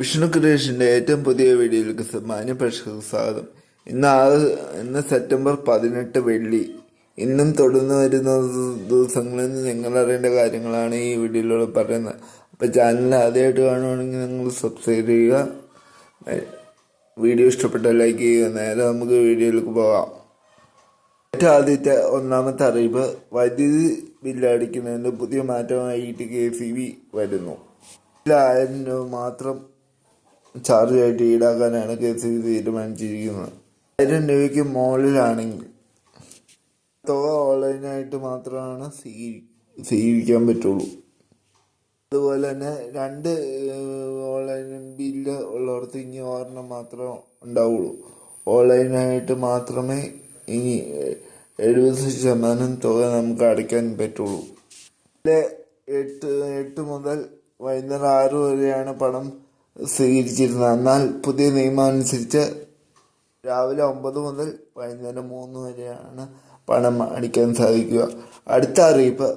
വിഷ്ണു ക്രിയേഷന്റെ ഏറ്റവും പുതിയ വീഡിയോയിലേക്ക് സമ്മാന്യ പ്രേക്ഷകർക്ക് സ്വാഗതം. ഇന്ന് ആറ് ഇന്ന് സെപ്റ്റംബർ പതിനെട്ട് വെള്ളി. ഇന്നും തുടർന്ന് വരുന്ന ദിവസങ്ങളിൽ ഞങ്ങൾ അറിയേണ്ട കാര്യങ്ങളാണ് ഈ വീഡിയോയിലൂടെ പറയുന്നത്. അപ്പോൾ ചാനൽ ആദ്യമായിട്ട് കാണുവാണെങ്കിൽ നിങ്ങൾ സബ്സ്ക്രൈബ് ചെയ്യുക. വീഡിയോ ഇഷ്ടപ്പെട്ട ലൈക്ക് ചെയ്യുക. നേരെ നമുക്ക് വീഡിയോയിലേക്ക് പോകാം. ഏറ്റവും ആദ്യത്തെ ഒന്നാമത്തെ അറിയിപ്പ് വൈദ്യുതി ബില്ലടിക്കുന്നതിന് പുതിയ മാറ്റമായി E T K C B വരുന്നു ആയിരം രൂപ മാത്രം ചാർജ് ആയിട്ട് ഈടാക്കാനാണ് കെ സി ബി തീരുമാനിച്ചിരിക്കുന്നത്. ആയിരം രൂപയ്ക്ക് മുകളിലാണെങ്കിൽ തുക ഓൺലൈനായിട്ട് മാത്രമാണ് സ്വീകരി സ്വീകരിക്കാൻ പറ്റുള്ളൂ. അതുപോലെ തന്നെ രണ്ട് ഓൺലൈൻ ബില്ല് ഉള്ളവർക്ക് ഇനി ഒരെണ്ണം മാത്രമേ ഉണ്ടാവുള്ളൂ. ഓൺലൈനായിട്ട് മാത്രമേ ഇനി എഴുപത് ശതമാനം തുക നമുക്ക് അടയ്ക്കാൻ പറ്റുള്ളൂ. എട്ട് എട്ട് മുതൽ വൈകുന്നേരം ആറ് വരെയാണ് പണം സ്വീകരിച്ചിരുന്നത് എന്നാൽ പുതിയ നിയമം അനുസരിച്ച് രാവിലെ ഒമ്പത് മുതൽ വൈകുന്നേരം മൂന്ന് വരെയാണ് പണം അടിക്കാൻ സാധിക്കുക. അടുത്ത അറിയിപ്പ്.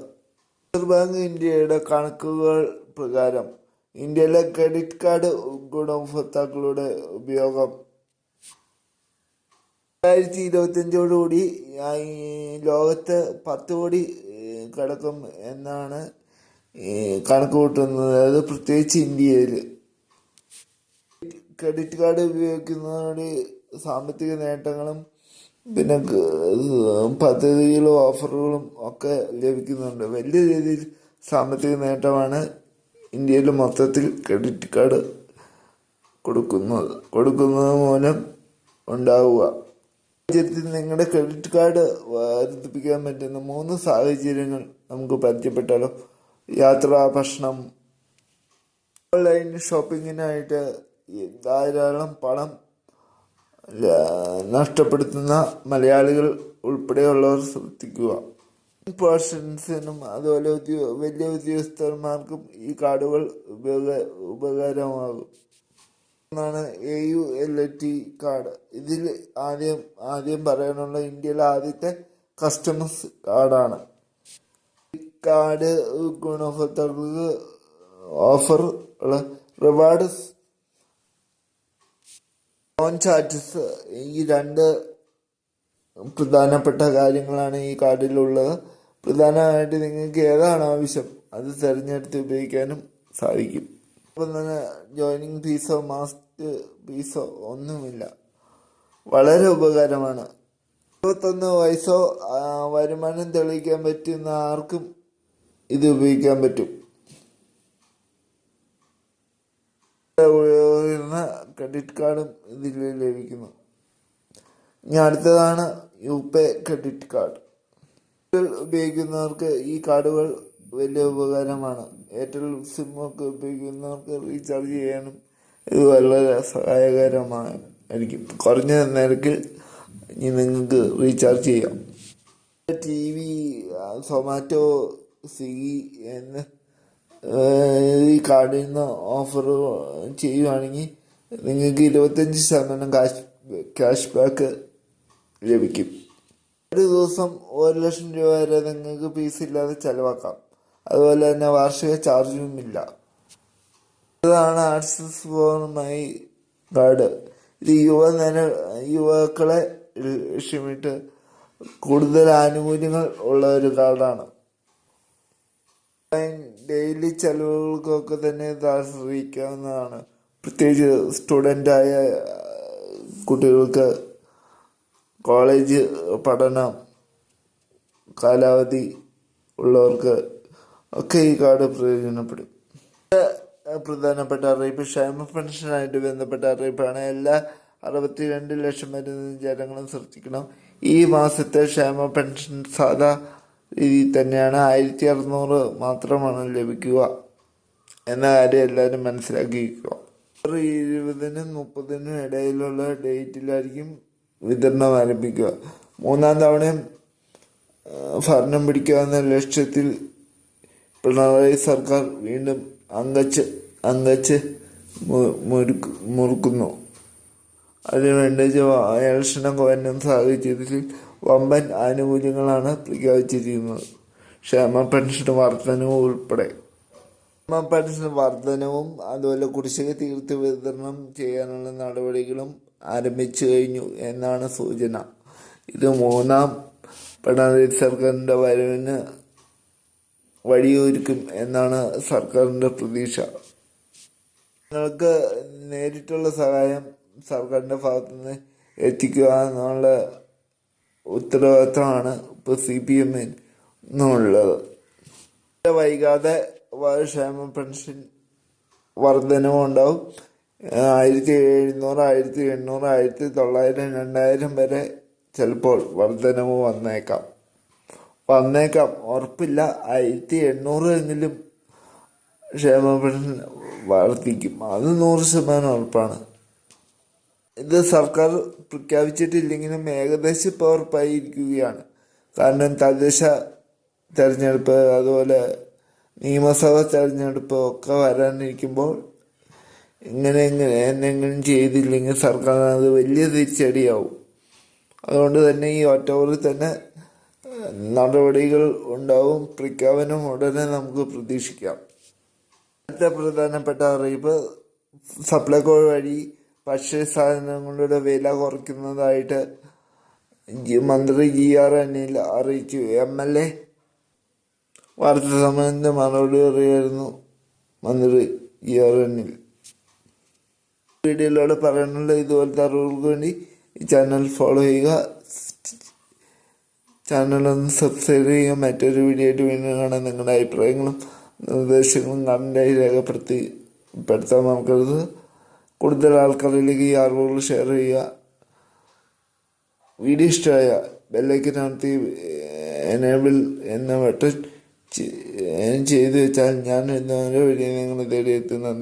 റിസർവ് ബാങ്ക് ഇന്ത്യയുടെ കണക്കുകൾ പ്രകാരം ഇന്ത്യയിലെ ക്രെഡിറ്റ് കാർഡ് ഗുണഭോക്താക്കളുടെ ഉപയോഗം രണ്ടായിരത്തി ഇരുപത്തഞ്ചോടുകൂടി ലോകത്ത് പത്ത് കോടി കടക്കും എന്നാണ് കണക്ക് കൂട്ടുന്നത് അത് പ്രത്യേകിച്ച് ഇന്ത്യയിൽ ക്രെഡിറ്റ് കാർഡ് ഉപയോഗിക്കുന്നതിനോട് സാമ്പത്തിക നേട്ടങ്ങളും പിന്നെ പദ്ധതികളും ഓഫറുകളും ഒക്കെ ലഭിക്കുന്നുണ്ട്. വലിയ രീതിയിൽ സാമ്പത്തിക നേട്ടമാണ് ഇന്ത്യയിൽ മൊത്തത്തിൽ ക്രെഡിറ്റ് കാർഡ് കൊടുക്കുന്നത് കൊടുക്കുന്നത് മൂലം ഉണ്ടാവുക. രാജ്യത്തിൽ നിങ്ങളുടെ ക്രെഡിറ്റ് കാർഡ് വർദ്ധിപ്പിക്കാൻ പറ്റുന്ന മൂന്ന് സാഹചര്യങ്ങൾ നമുക്ക് പരിചയപ്പെട്ടാലോ? യാത്ര ഭക്ഷണം ഓൺലൈൻ ഷോപ്പിങ്ങിനായിട്ട് ധാരാളം പണം നഷ്ടപ്പെടുത്തുന്ന മലയാളികൾ ഉൾപ്പെടെയുള്ളവർ ശ്രദ്ധിക്കുക. പേഴ്സൺസിനും അതുപോലെ ഉദ്യോ വലിയ ഉദ്യോഗസ്ഥന്മാർക്കും ഈ കാർഡുകൾ ഉപയോഗ ഉപകാരമാകും. എന്നാണ് A U L T card. ഇതിൽ ആദ്യം ആദ്യം പറയാനുള്ള ഇന്ത്യയിലെ ആദ്യത്തെ കസ്റ്റമേഴ്സ് കാർഡാണ്. ഈ കാർഡ് ഗുണഭോക്താക്കൾക്ക് ഓഫർ ഉള്ള റിവാർഡ് ലോൺ ചാർജസ് ഈ രണ്ട് പ്രധാനപ്പെട്ട കാര്യങ്ങളാണ് ഈ കാർഡിലുള്ളത്. പ്രധാനമായിട്ട് നിങ്ങൾക്ക് ഏതാണ് ആവശ്യം? അത് തിരഞ്ഞെടുത്ത് ഉപയോഗിക്കാനും സാധിക്കും. അപ്പം തന്നെ ജോയിനിങ് ഫീസോ മാസ്റ്റ് ഫീസോ ഒന്നുമില്ല. വളരെ ഉപകാരമാണ്. ഇരുപത്തൊന്ന് വയസ്സോ വരുമാനം തെളിയിക്കാൻ പറ്റുന്ന ആർക്കും ഇത് ഉപയോഗിക്കാൻ പറ്റും. ഉയർന്ന ക്രെഡിറ്റ് കാർഡും ഇതിൽ ലഭിക്കുന്നു. ഇനി അടുത്തതാണ് യു പേ ക്രെഡിറ്റ് കാർഡ് ഉപയോഗിക്കുന്നവർക്ക് ഈ കാർഡുകൾ വലിയ ഉപകാരമാണ്. എയർടെൽ സിം ഉപയോഗിക്കുന്നവർക്ക് റീചാർജ് ചെയ്യാനും ഇത് വളരെ സഹായകരമായിരിക്കും. കുറഞ്ഞ നിരക്കിൽ ഇനി നിങ്ങൾക്ക് റീചാർജ് ചെയ്യാം. ടി വി സൊമാറ്റോ സ്വിഗ്ഗി എന്ന് ഈ കാർഡിൽ നിന്ന് ഓഫർ ചെയ്യുവാണെങ്കിൽ നിങ്ങൾക്ക് ഇരുപത്തഞ്ച് ശതമാനം കാശ് ക്യാഷ് ബാക്ക് ലഭിക്കും. ഒരു ദിവസം ഒരു ലക്ഷം രൂപ വരെ നിങ്ങൾക്ക് ഫീസ് ഇല്ലാതെ ചെലവാക്കാം. അതുപോലെ തന്നെ വാർഷിക ചാർജും ഇല്ല. ഇതാണ് ആക്സസ് ഫോർ മൈ കാർഡ്. ഇത് യുവനിര യുവാക്കളെ ലക്ഷ്യമിട്ട് കൂടുതൽ ആനുകൂല്യങ്ങൾ ഉള്ള ഒരു കാർഡാണ്. ഡെയിലി ചെലവുകൾക്കൊക്കെ തന്നെ ഇത് ആശ്രയിക്കാവുന്നതാണ്. പ്രത്യേകിച്ച് സ്റ്റുഡന്റായ കുട്ടികൾക്ക് കോളേജ് പഠനം കാലാവധി ഉള്ളവർക്ക് ഒക്കെ ഈ കാർഡ് പ്രയോജനപ്പെടും. പ്രധാനപ്പെട്ട അറിയിപ്പ് ക്ഷേമ പെൻഷനായിട്ട് ബന്ധപ്പെട്ട അറിയിപ്പാണ്. എല്ലാ അറുപത്തിരണ്ട് ലക്ഷം വരുന്ന ജനങ്ങളും ശ്രദ്ധിക്കണം. ഈ മാസത്തെ ക്ഷേമ പെൻഷൻ സാധാ രീതിയിൽ തന്നെയാണ് ആയിരത്തി അറുന്നൂറ് മാത്രമാണ് ലഭിക്കുക എന്ന കാര്യം എല്ലാവരും മനസ്സിലാക്കിയിരിക്കുക. ഇരുപതിനും മുപ്പതിനും ഇടയിലുള്ള ഡേറ്റിലായിരിക്കും വിതരണം ആരംഭിക്കുക. മൂന്നാം തവണയും ഭരണം പിടിക്കുക എന്ന ലക്ഷ്യത്തിൽ പിണറായി സർക്കാർ വീണ്ടും അങ്കച്ച് അങ്കച്ച് മുറുക്ക് മുറുക്കുന്നു. അതിനുവേണ്ടി ഇലക്ഷനും വരുന്ന സാഹചര്യത്തിൽ വമ്പൻ ആനുകൂല്യങ്ങളാണ് പ്രഖ്യാപിച്ചിരിക്കുന്നത്. ക്ഷേമ പെൻഷൻ വർധനവും ഉൾപ്പെടെ. ക്ഷേമ പെൻഷൻ വർധനവും അതുപോലെ കുടിശ്ശിക തീർത്ത് വിതരണം ചെയ്യാനുള്ള നടപടികളും ആരംഭിച്ചു കഴിഞ്ഞു എന്നാണ് സൂചന. ഇത് മൂന്നാം പിണറായി സർക്കാരിന്റെ വരവിന് വഴിയൊരുക്കും എന്നാണ് സർക്കാരിന്റെ പ്രതീക്ഷ. നിങ്ങൾക്ക് നേരിട്ടുള്ള സഹായം സർക്കാരിന്റെ ഭാഗത്തുനിന്ന് എത്തിക്കുക എന്നുള്ള ഉത്തരവാദിത്തമാണ് ഇപ്പോൾ സി പി എമ്മിനുള്ളത് വൈകാതെ ക്ഷേമ പെൻഷൻ വർധനവും ഉണ്ടാവും. ആയിരത്തി എഴുന്നൂറ് ആയിരത്തി എണ്ണൂറ് ആയിരത്തി തൊള്ളായിരം രണ്ടായിരം വരെ ചിലപ്പോൾ വർധനവ് വന്നേക്കാം. വന്നേക്കാം. ഉറപ്പില്ല. ആയിരത്തി എണ്ണൂറ് എങ്കിലും ക്ഷേമ പെൻഷൻ വർദ്ധിക്കും അത് നൂറ് ശതമാനം ഉറപ്പാണ്. ഇത് സർക്കാർ പ്രഖ്യാപിച്ചിട്ടില്ലെങ്കിലും ഏകദേശം ഇപ്പോൾ ഉറപ്പായിരിക്കുകയാണ് കാരണം തദ്ദേശ തെരഞ്ഞെടുപ്പ് അതുപോലെ നിയമസഭാ തെരഞ്ഞെടുപ്പ് ഒക്കെ വരാനിരിക്കുമ്പോൾ ഇങ്ങനെ ഇങ്ങനെ എന്തെങ്കിലും ചെയ്തില്ലെങ്കിൽ സർക്കാർ അത് വലിയ തിരിച്ചടിയാവും. അതുകൊണ്ട് തന്നെ ഈ ഒക്ടോബറിൽ തന്നെ നടപടികൾ ഉണ്ടാവും. പ്രഖ്യാപനം ഉടനെ നമുക്ക് പ്രതീക്ഷിക്കാം. അടുത്ത പ്രധാനപ്പെട്ട അറിയിപ്പ് സപ്ലൈകോ വഴി ഭക്ഷ്യസാധനങ്ങളുടെ വില കുറയ്ക്കുന്നതായിട്ട് മന്ത്രി ജി ആർ അനിൽ അറിയിച്ചു. എം എൽ എ വാർത്താ സമ്മേളനത്തിന്റെ മറുപടി അറിയായിരുന്നു മന്ത്രി ജി ആർ അനിൽ. വീഡിയോയിലൂടെ പറയാനുള്ള ഇതുപോലത്തെ അറിവുകൾക്ക് വേണ്ടി ഈ ചാനൽ ഫോളോ ചെയ്യുക. ചാനൽ ഒന്ന് സബ്സ്ക്രൈബ് ചെയ്യുക. മറ്റൊരു വീഡിയോ ആയിട്ട് വീണ്ടും കാണാൻ നിങ്ങളുടെ അഭിപ്രായങ്ങളും നിർദ്ദേശങ്ങളും കമന്റായി രേഖപ്പെടുത്തി പെടുത്താൻ മറക്കരുത്. കൂടുതൽ ആൾക്കാരിലേക്ക് ഈ അറിവുകൾ ഷെയർ ചെയ്യുക. വീഡിയോ ഇഷ്ടമായ ബെല്ലൈക്കൻ ബെല്ലൈക്കനകത്ത് എനേബിൾ എന്ന ബട്ടൺ ചെയ്തു വെച്ചാൽ ഞാൻ ഇന്നലെ വീഡിയോ നിങ്ങൾ തേടി എത്തുന്ന